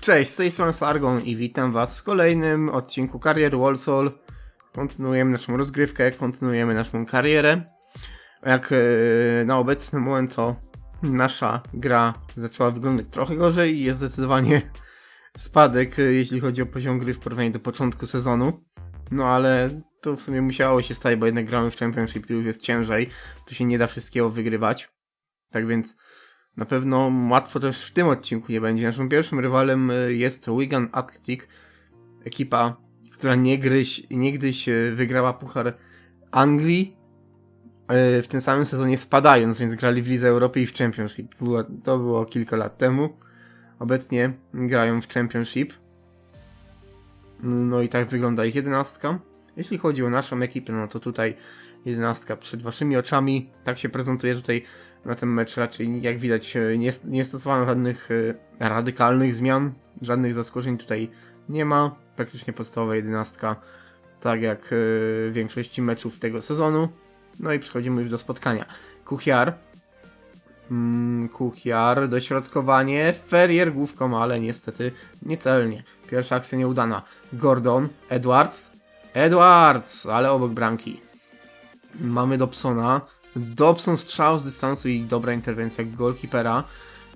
Cześć, z tej strony Sargon i witam was w kolejnym odcinku Karier Walsall. Kontynuujemy naszą rozgrywkę, kontynuujemy naszą karierę. Jak e, na obecny moment to nasza gra zaczęła wyglądać trochę gorzej i jest zdecydowanie spadek, e, jeśli chodzi o poziom gry w porównaniu do początku sezonu. No ale to w sumie musiało się stać, bo jednak gramy w Championship i już jest ciężej. Tu się nie da wszystkiego wygrywać. Tak więc na pewno łatwo też w tym odcinku nie będzie. Naszym pierwszym rywalem y, jest Wigan Athletic, ekipa, która niegdyś, niegdyś wygrała Puchar Anglii, y, w tym samym sezonie spadając, więc grali w Lidze Europy i w Championship. Było, to było kilka lat temu. Obecnie grają w Championship. No i tak wygląda ich jedenastka. Jeśli chodzi o naszą ekipę, no to tutaj jedenastka przed waszymi oczami. Tak się prezentuje tutaj na ten mecz raczej, jak widać, e, nie, nie stosowano żadnych e, radykalnych zmian, żadnych zaskoczeń tutaj nie ma. Praktycznie podstawowa jedenastka, tak jak e, w większości meczów tego sezonu. No i przechodzimy już do spotkania. Kuchiar. Mm, Kuchiar, dośrodkowanie, Ferrier główką, ale niestety niecelnie. Pierwsza akcja nieudana. Gordon, Edwards. Edwards, ale obok bramki. Mamy Dobsona. Dobson strzał z dystansu i dobra interwencja goalkeepera.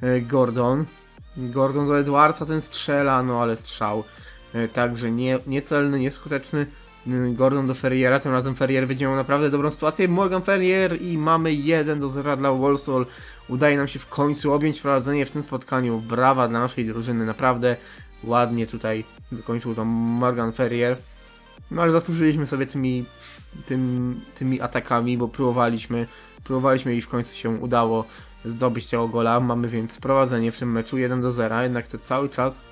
E, Gordon. Gordon do Edwardsa ten strzela, no ale strzał. E, Także nie, niecelny, nieskuteczny. Mm, Gordon do Ferriera, tym razem Ferrier będzie miał naprawdę dobrą sytuację. Morgan Ferrier i mamy 1 do 0 dla Walsall. Udaje nam się w końcu objąć prowadzenie w tym spotkaniu. Brawa dla naszej drużyny, naprawdę ładnie tutaj wykończył to Morgan Ferrier. No ale zasłużyliśmy sobie tymi, tym, tymi atakami, bo próbowaliśmy, próbowaliśmy i w końcu się udało zdobyć tego gola. Mamy więc prowadzenie w tym meczu 1 do 0, jednak to cały czas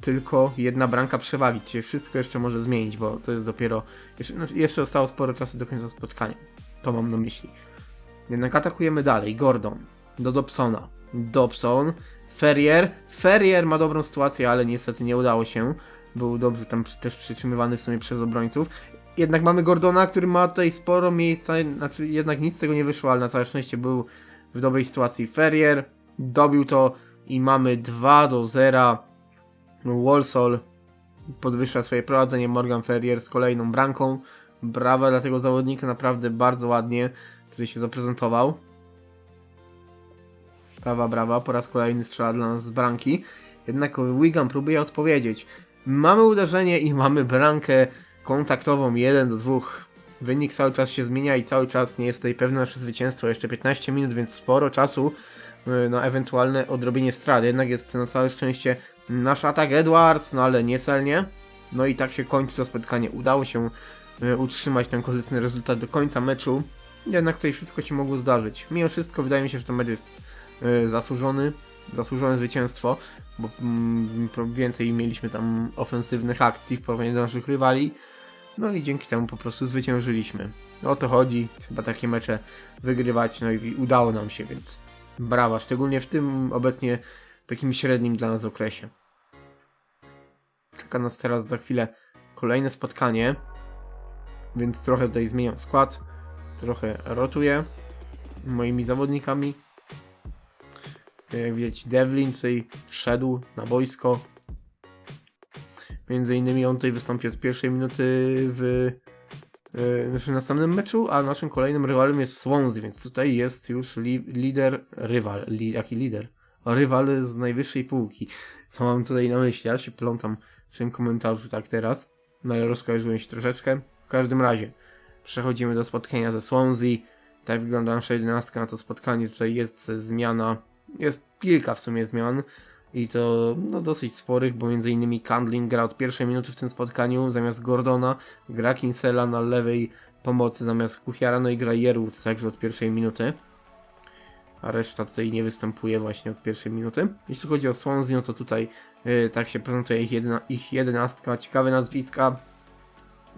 tylko jedna bramka przewagi. Dzisiaj wszystko jeszcze może zmienić, bo to jest dopiero. Jeszcze, znaczy jeszcze zostało sporo czasu do końca spotkania. To mam na myśli. Jednak atakujemy dalej. Gordon do Dobsona. Dobson, Ferrier. Ferrier ma dobrą sytuację, ale niestety nie udało się. Był dobrze tam też przytrzymywany w sumie przez obrońców. Jednak mamy Gordona, który ma tutaj sporo miejsca, znaczy jednak nic z tego nie wyszło, ale na całe szczęście był w dobrej sytuacji. Ferrier dobił to i mamy 2 do 0. Walsall podwyższa swoje prowadzenie. Morgan Ferrier z kolejną bramką. Brawa dla tego zawodnika, naprawdę bardzo ładnie tutaj się zaprezentował. Brawa, brawa, po raz kolejny strzela dla nas z bramki. Jednak Wigan próbuje odpowiedzieć. Mamy uderzenie i mamy bramkę kontaktową 1 do 2. Wynik cały czas się zmienia i cały czas nie jest tutaj pewne nasze zwycięstwo. Jeszcze 15 minut, więc sporo czasu y, na ewentualne odrobienie strat. Jednak jest na całe szczęście nasz atak Edwards, no ale niecelnie. No i tak się kończy to spotkanie. Udało się y, utrzymać ten korzystny rezultat do końca meczu. Jednak tutaj wszystko się mogło zdarzyć. Mimo wszystko wydaje mi się, że ten mecz jest y, zasłużony. Zasłużone zwycięstwo, bo mm, więcej mieliśmy tam ofensywnych akcji w porównaniu do naszych rywali. No i dzięki temu po prostu zwyciężyliśmy. O to chodzi, trzeba takie mecze wygrywać, no i udało nam się, więc brawa, szczególnie w tym obecnie takim średnim dla nas okresie. Czeka nas teraz za chwilę kolejne spotkanie, więc trochę tutaj zmieniam skład, trochę rotuję moimi zawodnikami. Jak widać, Devlin tutaj szedł na boisko. Między innymi on tutaj wystąpi od pierwszej minuty w znaczy w następnym meczu, a naszym kolejnym rywalem jest Swansea, więc tutaj jest już li, lider, rywal, li, jaki lider? Rywal z najwyższej półki. To mam tutaj na myśli, ja się plątam w tym komentarzu tak teraz, no ale rozkojarzyłem się troszeczkę. W każdym razie, przechodzimy do spotkania ze Swansea. Tak wygląda nasza jedenastka na to spotkanie. Tutaj jest zmiana, jest kilka w sumie zmian i to no, dosyć sporych, bo innymi Candling gra od pierwszej minuty w tym spotkaniu zamiast Gordona, gra Kinsella na lewej pomocy zamiast Kuchiara, no i gra Jerut także od pierwszej minuty. A reszta tutaj nie występuje właśnie od pierwszej minuty. Jeśli chodzi o Swansea, no to tutaj y, tak się prezentuje ich, jedyna, ich jedenastka. Ciekawe nazwiska,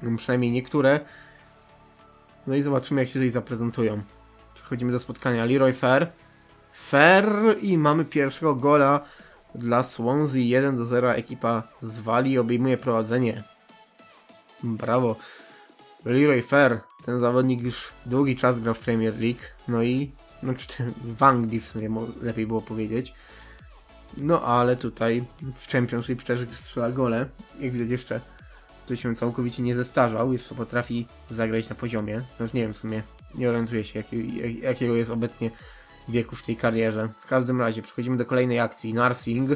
no, przynajmniej niektóre. No i zobaczymy jak się tutaj zaprezentują. Przechodzimy do spotkania Leroy Fair. Fair i mamy pierwszego gola dla Swansea 1 do 0. Ekipa z Walii obejmuje prowadzenie. Brawo. Leroy Fair, ten zawodnik już długi czas gra w Premier League. No i, znaczy w Anglii w sumie lepiej było powiedzieć. No ale tutaj w Championship też strzela gole. Jak widać jeszcze to się całkowicie nie zestarzał, jeszcze potrafi zagrać na poziomie. No już nie wiem w sumie, nie orientuję się jaki, jak, jakiego jest obecnie wieku w tej karierze. W każdym razie przechodzimy do kolejnej akcji. Narsing.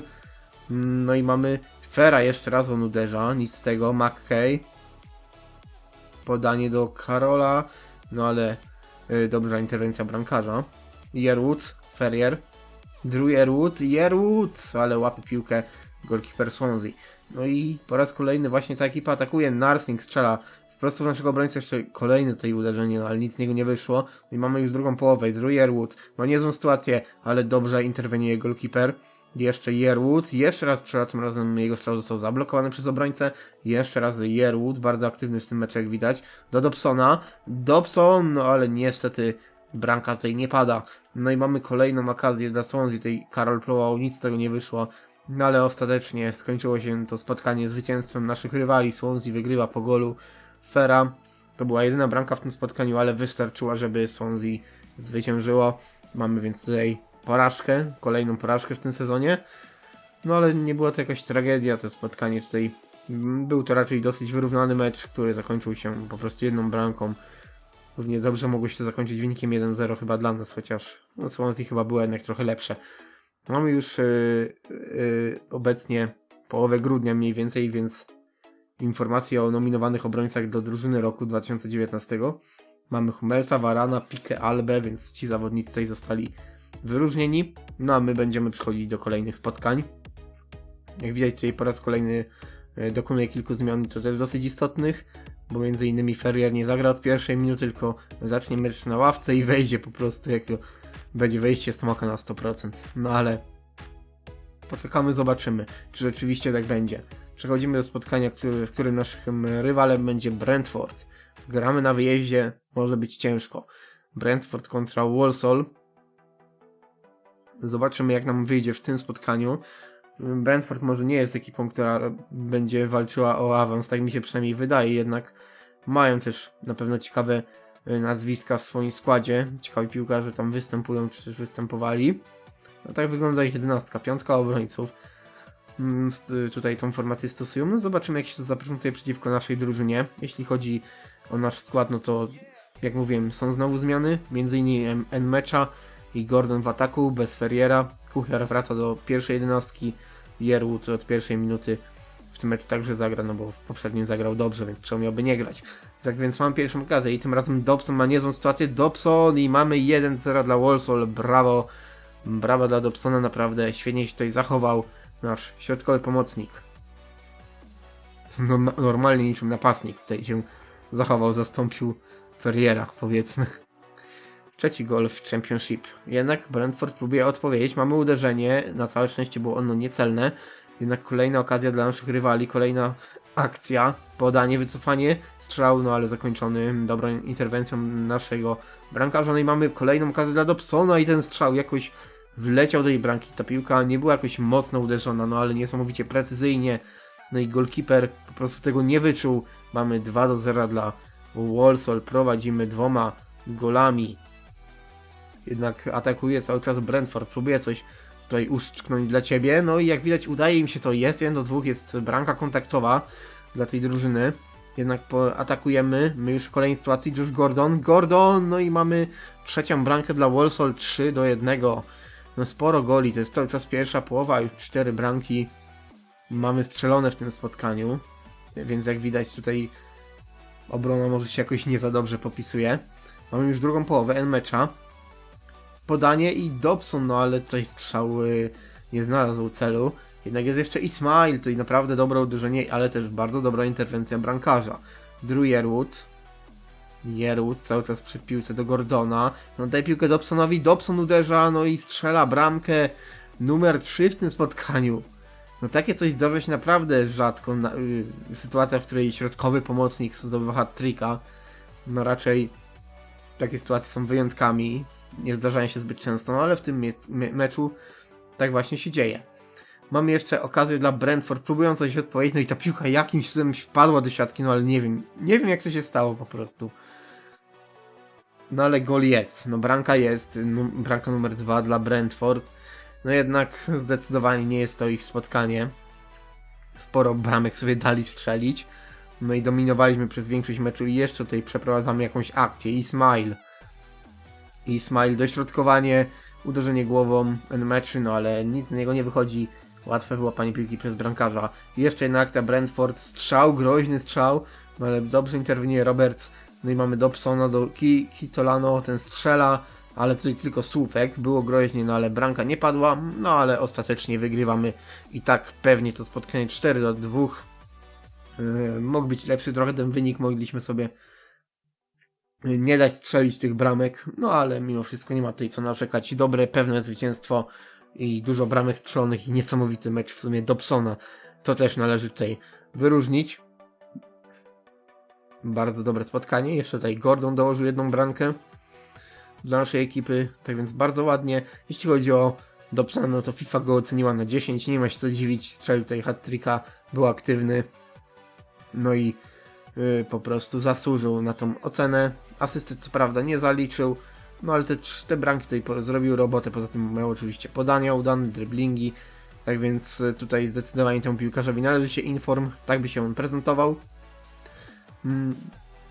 No i mamy Fera jeszcze raz on uderza, nic z tego. McKay. Podanie do Karola, no ale y, dobra interwencja bramkarza. Yerwood, Ferrier. Drew Yerwood, Yerwood, ale łapie piłkę goalkeeper Swansea. No i po raz kolejny właśnie ta ekipa atakuje. Narsing strzela wprost w naszego obrońcę jeszcze kolejne tutaj uderzenie, no ale nic z niego nie wyszło. I mamy już drugą połowę. Drew Yerwood, no niezłą sytuację, ale dobrze interweniuje goalkeeper. Jeszcze Yerwood, jeszcze raz strzela, tym razem jego strzał został zablokowany przez obrońcę. Jeszcze raz Yerwood, bardzo aktywny w tym meczu jak widać. Do Dobsona. Dobson, no ale niestety bramka tutaj nie pada. No i mamy kolejną okazję dla Swansea, tutaj Karol próbował, nic z tego nie wyszło. No ale ostatecznie skończyło się to spotkanie zwycięstwem naszych rywali. Swansea wygrywa po golu Fera. To była jedyna bramka w tym spotkaniu, ale wystarczyła, żeby Swansea zwyciężyło. Mamy więc tutaj porażkę, kolejną porażkę w tym sezonie. No ale nie była to jakaś tragedia, to spotkanie tutaj był to raczej dosyć wyrównany mecz, który zakończył się po prostu jedną bramką. Równie dobrze mogło się zakończyć wynikiem 1-0 chyba dla nas, chociaż no, Swansea chyba było jednak trochę lepsze. Mamy już yy, yy, obecnie połowę grudnia mniej więcej, więc informacje o nominowanych obrońcach do drużyny roku 2019. Mamy Hummelsa, Varana, Pique, Albe, więc ci zawodnicy tutaj zostali wyróżnieni. No a my będziemy przechodzić do kolejnych spotkań. Jak widać tutaj po raz kolejny e, dokonuje kilku zmian, to też dosyć istotnych, bo między innymi Ferrier nie zagra od pierwszej minuty, tylko zacznie mecz na ławce i wejdzie po prostu, jak będzie wejście smoka na 100%. No ale poczekamy, zobaczymy, czy rzeczywiście tak będzie. Przechodzimy do spotkania, który, w którym naszym rywalem będzie Brentford. Gramy na wyjeździe, może być ciężko. Brentford kontra Walsall. Zobaczymy, jak nam wyjdzie w tym spotkaniu. Brentford może nie jest ekipą, która będzie walczyła o awans, tak mi się przynajmniej wydaje, jednak mają też na pewno ciekawe y, nazwiska w swoim składzie. Ciekawi piłkarze tam występują, czy też występowali. No tak wygląda ich jedenastka, piątka obrońców. Mm, s- Tutaj tą formację stosują. No zobaczymy, jak się to zaprezentuje przeciwko naszej drużynie. Jeśli chodzi o nasz skład, no to jak mówiłem, są znowu zmiany. Między innymi Nmecza i Gordon w ataku, bez Ferriera. Kuchiar wraca do pierwszej jedenastki. Jerwood od pierwszej minuty w tym meczu także zagra, no bo w poprzednim zagrał dobrze, więc czemu miałby nie grać. Tak więc mam pierwszą okazję i tym razem Dobson ma niezłą sytuację. Dobson i mamy 1-0 dla Walsall. Brawo. Brawo dla Dobsona, naprawdę świetnie się tutaj zachował nasz środkowy pomocnik. No, no, normalnie niczym napastnik tutaj się zachował, zastąpił Ferriera, powiedzmy. Trzeci gol w Championship. Jednak Brentford próbuje odpowiedzieć. Mamy uderzenie, na całe szczęście było ono niecelne. Jednak kolejna okazja dla naszych rywali, kolejna akcja, podanie, wycofanie, strzał, no ale zakończony dobrą interwencją naszego bramkarza. No i mamy kolejną okazję dla Dobsona i ten strzał jakoś wleciał do jej bramki. Ta piłka nie była jakoś mocno uderzona, no ale niesamowicie precyzyjnie. No i golkiper po prostu tego nie wyczuł. Mamy 2 do 0 dla Walsall. Prowadzimy dwoma golami. Jednak atakuje cały czas Brentford. Próbuje coś tutaj uszczknąć dla ciebie. No i jak widać udaje im się to. Jest 1 do 2, jest bramka kontaktowa dla tej drużyny. Jednak atakujemy. My już w kolejnej sytuacji. Josh Gordon. Gordon! No i mamy trzecią bramkę dla Walsall 3 do 1. No sporo goli. To jest cały czas pierwsza połowa. Już 4 bramki mamy strzelone w tym spotkaniu. Więc jak widać tutaj obrona może się jakoś nie za dobrze popisuje. Mamy już drugą połowę N-mecza. Podanie i Dobson, no ale tutaj strzał y, nie znalazł celu. Jednak jest jeszcze Ismail, tutaj naprawdę dobre uderzenie, ale też bardzo dobra interwencja brankarza. Drew Yerwood. Yerwood cały czas przy piłce do Gordona. No daj piłkę Dobsonowi, Dobson uderza, no i strzela bramkę numer 3 w tym spotkaniu. No takie coś zdarza się naprawdę rzadko. Na, y, sytuacja, w której środkowy pomocnik zdobywa hat-tricka. No raczej takie sytuacje są wyjątkami. Nie zdarzają się zbyt często, no ale w tym me- meczu tak właśnie się dzieje. Mamy jeszcze okazję dla Brentford, próbują coś odpowiedzieć, no i ta piłka jakimś cudem wpadła do siatki, no ale nie wiem, nie wiem jak to się stało po prostu. No ale gol jest, no bramka jest, nu- bramka numer dwa dla Brentford. No jednak zdecydowanie nie jest to ich spotkanie. Sporo bramek sobie dali strzelić. No i dominowaliśmy przez większość meczu i jeszcze tutaj przeprowadzamy jakąś akcję. Ismail. Ismail, dośrodkowanie, uderzenie głową, meczy, no ale nic z niego nie wychodzi. Łatwe wyłapanie piłki przez bramkarza. Jeszcze jedna akcja Brentford, strzał, groźny strzał, no ale dobrze interweniuje Roberts. No i mamy Dobsona do Ki Kitolano, ten strzela, ale tutaj tylko słupek, było groźnie, no ale bramka nie padła, no ale ostatecznie wygrywamy i tak pewnie to spotkanie 4 do 2. Yy, mógł być lepszy trochę ten wynik, mogliśmy sobie nie dać strzelić tych bramek, no ale mimo wszystko nie ma tutaj co narzekać. Dobre, pewne zwycięstwo i dużo bramek strzelonych i niesamowity mecz w sumie Dobsona. To też należy tutaj wyróżnić. Bardzo dobre spotkanie. Jeszcze tutaj Gordon dołożył jedną bramkę dla naszej ekipy, tak więc bardzo ładnie. Jeśli chodzi o Dobsona, no to FIFA go oceniła na 10, nie ma się co dziwić, strzelił tutaj hat-tricka, był aktywny. No i yy, po prostu zasłużył na tą ocenę. Asysty co prawda nie zaliczył, no ale te, te bramki tutaj zrobił robotę, poza tym miał oczywiście podania udane, driblingi, tak więc y, tutaj zdecydowanie temu piłkarzowi należy się inform, tak by się on prezentował. Mm,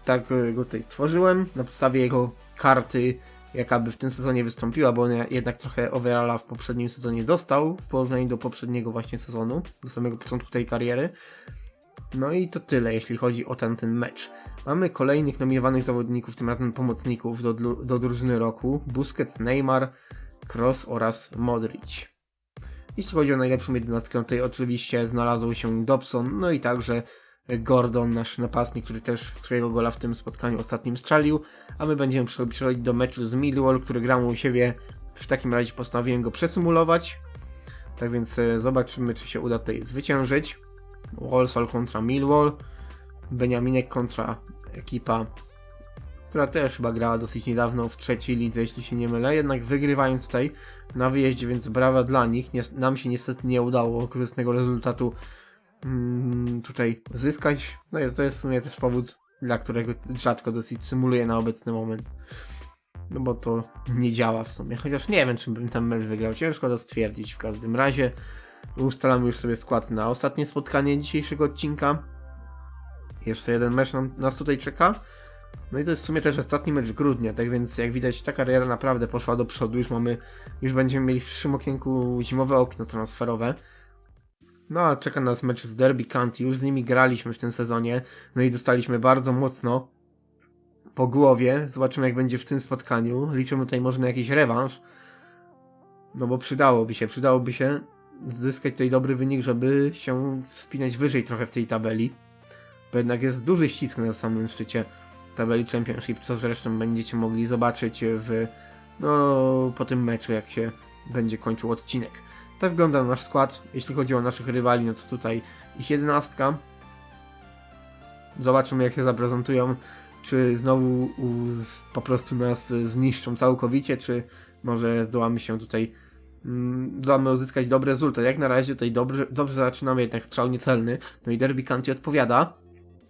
tak y, go tutaj stworzyłem, na podstawie jego karty, jaka by w tym sezonie wystąpiła, bo on jednak trochę overalla w poprzednim sezonie dostał, w porównaniu do poprzedniego właśnie sezonu, do samego początku tej kariery. No i to tyle, jeśli chodzi o ten, ten mecz. Mamy kolejnych nominowanych zawodników, tym razem pomocników do, do drużyny roku. Busquets, Neymar, Kroos oraz Modric. Jeśli chodzi o najlepszą jedenastkę, tutaj oczywiście znalazł się Dobson, no i także Gordon, nasz napastnik, który też swojego gola w tym spotkaniu ostatnim strzelił, a my będziemy prze- przechodzić do meczu z Millwall, który gramy u siebie. W takim razie postanowiłem go przesymulować. Tak więc e, zobaczymy, czy się uda tutaj zwyciężyć. Walsall kontra Millwall. Beniaminek kontra ekipa, która też chyba grała dosyć niedawno w trzeciej lidze, jeśli się nie mylę. Jednak wygrywają tutaj na wyjeździe, więc brawa dla nich. Nie, nam się niestety nie udało korzystnego rezultatu mm, tutaj zyskać. No jest, to jest w sumie też powód, dla którego rzadko dosyć symuluję na obecny moment. No bo to nie działa w sumie. Chociaż nie wiem, czy bym ten mecz wygrał. Ciężko to stwierdzić w każdym razie. Ustalamy już sobie skład na ostatnie spotkanie dzisiejszego odcinka. Jeszcze jeden mecz nam, nas tutaj czeka. No i to jest w sumie też ostatni mecz grudnia, tak więc jak widać ta kariera naprawdę poszła do przodu. Już mamy, już będziemy mieli w przyszłym okienku zimowe okno transferowe. No a czeka nas mecz z Derby County, już z nimi graliśmy w tym sezonie, no i dostaliśmy bardzo mocno po głowie. Zobaczymy jak będzie w tym spotkaniu. Liczymy tutaj może na jakiś rewanż. No bo przydałoby się, przydałoby się zyskać tutaj dobry wynik, żeby się wspinać wyżej trochę w tej tabeli. Bo jednak jest duży ścisk na samym szczycie tabeli Championship, co zresztą będziecie mogli zobaczyć w, no, po tym meczu, jak się będzie kończył odcinek. Tak wygląda nasz skład. Jeśli chodzi o naszych rywali, no to tutaj ich jedenastka. Zobaczymy, jak się zaprezentują. Czy znowu po prostu nas zniszczą całkowicie, czy może zdołamy się tutaj mm, zdołamy uzyskać dobry rezultat. Jak na razie tutaj dobrze, dobrze zaczynamy, jednak strzał niecelny. No i Derby County odpowiada.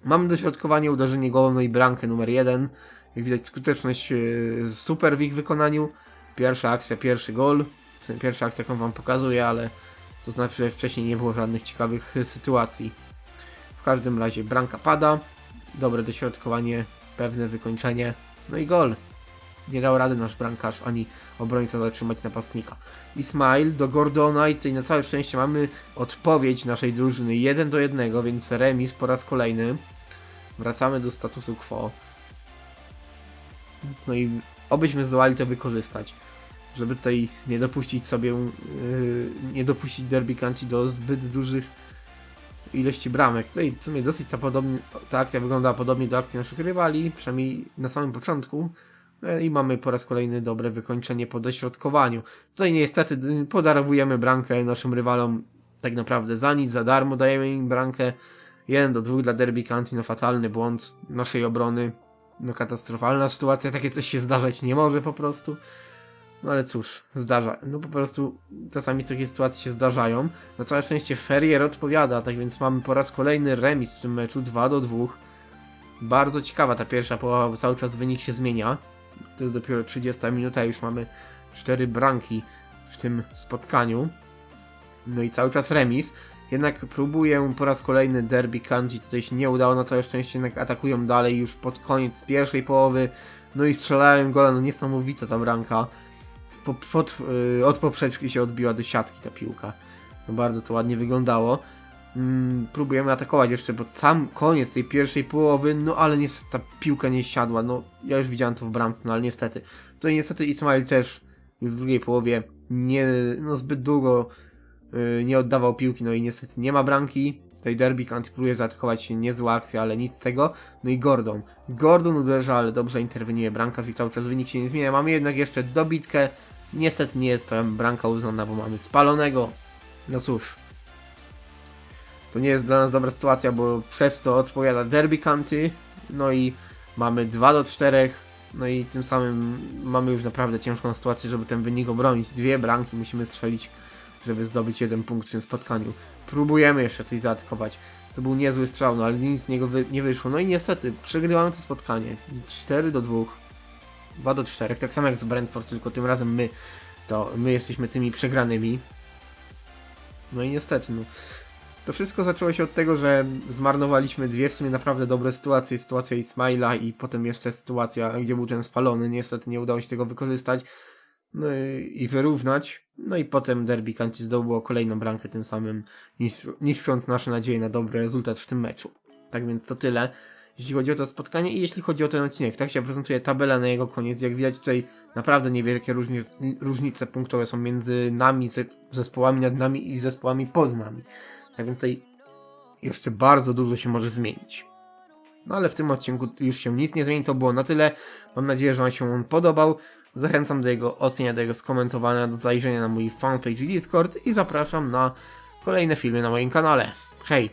Mamy dośrodkowanie, uderzenie głową, no i bramkę numer jeden. Widać skuteczność e, super w ich wykonaniu. Pierwsza akcja, pierwszy gol. Pierwsza akcja, jaką wam pokazuję, ale to znaczy, że wcześniej nie było żadnych ciekawych e, sytuacji. W każdym razie bramka pada. Dobre dośrodkowanie, pewne wykończenie. No i gol. Nie dał rady nasz bramkarz ani obrońca zatrzymać napastnika. Ismail do Gordona i tutaj na całe szczęście mamy odpowiedź naszej drużyny 1 do 1, więc remis po raz kolejny. Wracamy do statusu quo. No i obyśmy zdołali to wykorzystać, żeby tutaj nie dopuścić sobie, yy, nie dopuścić Derby County do zbyt dużych ilości bramek. Tutaj w sumie dosyć ta, podobnie, ta akcja wyglądała podobnie do akcji naszych rywali, przynajmniej na samym początku. E, I mamy po raz kolejny dobre wykończenie po dośrodkowaniu. Tutaj niestety podarowujemy bramkę naszym rywalom tak naprawdę za nic, za darmo dajemy im bramkę. 1 do 2 dla Derby County, no fatalny błąd naszej obrony. No katastrofalna sytuacja, takie coś się zdarzać nie może po prostu. No ale cóż, zdarza. No po prostu czasami takie sytuacje się zdarzają. Na całe szczęście Ferrier odpowiada, tak więc mamy po raz kolejny remis w tym meczu 2 do 2. Bardzo ciekawa ta pierwsza połowa, bo cały czas wynik się zmienia. To jest dopiero 30 minuta, już mamy 4 branki w tym spotkaniu. No i cały czas remis. Jednak próbuję po raz kolejny Derby County, tutaj się nie udało, na całe szczęście jednak atakują dalej już pod koniec pierwszej połowy. No i strzelałem gola, no niesamowita ta bramka. Po, pod, yy, od poprzeczki się odbiła do siatki ta piłka. No bardzo to ładnie wyglądało. Mm, próbujemy atakować jeszcze pod sam koniec tej pierwszej połowy, no ale niestety ta piłka nie siadła. No ja już widziałem to w bramce, no ale niestety. Tutaj niestety Ismail też już w drugiej połowie nie, no zbyt długo yy, nie oddawał piłki, no i niestety nie ma bramki. Tutaj Derby County próbuje zaatakować, niezła akcja, ale nic z tego. No i Gordon. Gordon uderza, ale dobrze interweniuje bramkarz i cały czas wynik się nie zmienia. Mamy jednak jeszcze dobitkę. Niestety nie jest to bramka uznana, bo mamy spalonego. No cóż. To nie jest dla nas dobra sytuacja, bo przez to odpowiada Derby County. No i mamy 2 do 4. No i tym samym mamy już naprawdę ciężką sytuację, żeby ten wynik obronić. Dwie bramki musimy strzelić, żeby zdobyć jeden punkt w tym spotkaniu. Próbujemy jeszcze coś zaatakować. To był niezły strzał, no ale nic z niego wy nie wyszło. No i niestety, przegrywamy to spotkanie. 4 do 2. 2 do 4, tak samo jak z Brentford, tylko tym razem my to my jesteśmy tymi przegranymi. No i niestety, no. To wszystko zaczęło się od tego, że zmarnowaliśmy dwie w sumie naprawdę dobre sytuacje. Sytuacja Ismaila i potem jeszcze sytuacja, gdzie był ten spalony. Niestety nie udało się tego wykorzystać no i, wyrównać. No i potem Derby County zdobyło kolejną bramkę, tym samym niszcz- niszcząc nasze nadzieje na dobry rezultat w tym meczu. Tak więc to tyle, jeśli chodzi o to spotkanie i jeśli chodzi o ten odcinek. Tak się prezentuje tabela na jego koniec. Jak widać tutaj naprawdę niewielkie różnice, różnice punktowe są między nami, ze- zespołami nad nami i zespołami pod nami. Tak więc tutaj jeszcze bardzo dużo się może zmienić. No ale w tym odcinku już się nic nie zmieni, to było na tyle. Mam nadzieję, że Wam się on podobał. Zachęcam do jego ocenia, do jego skomentowania, do zajrzenia na mój fanpage i Discord i zapraszam na kolejne filmy na moim kanale. Hej!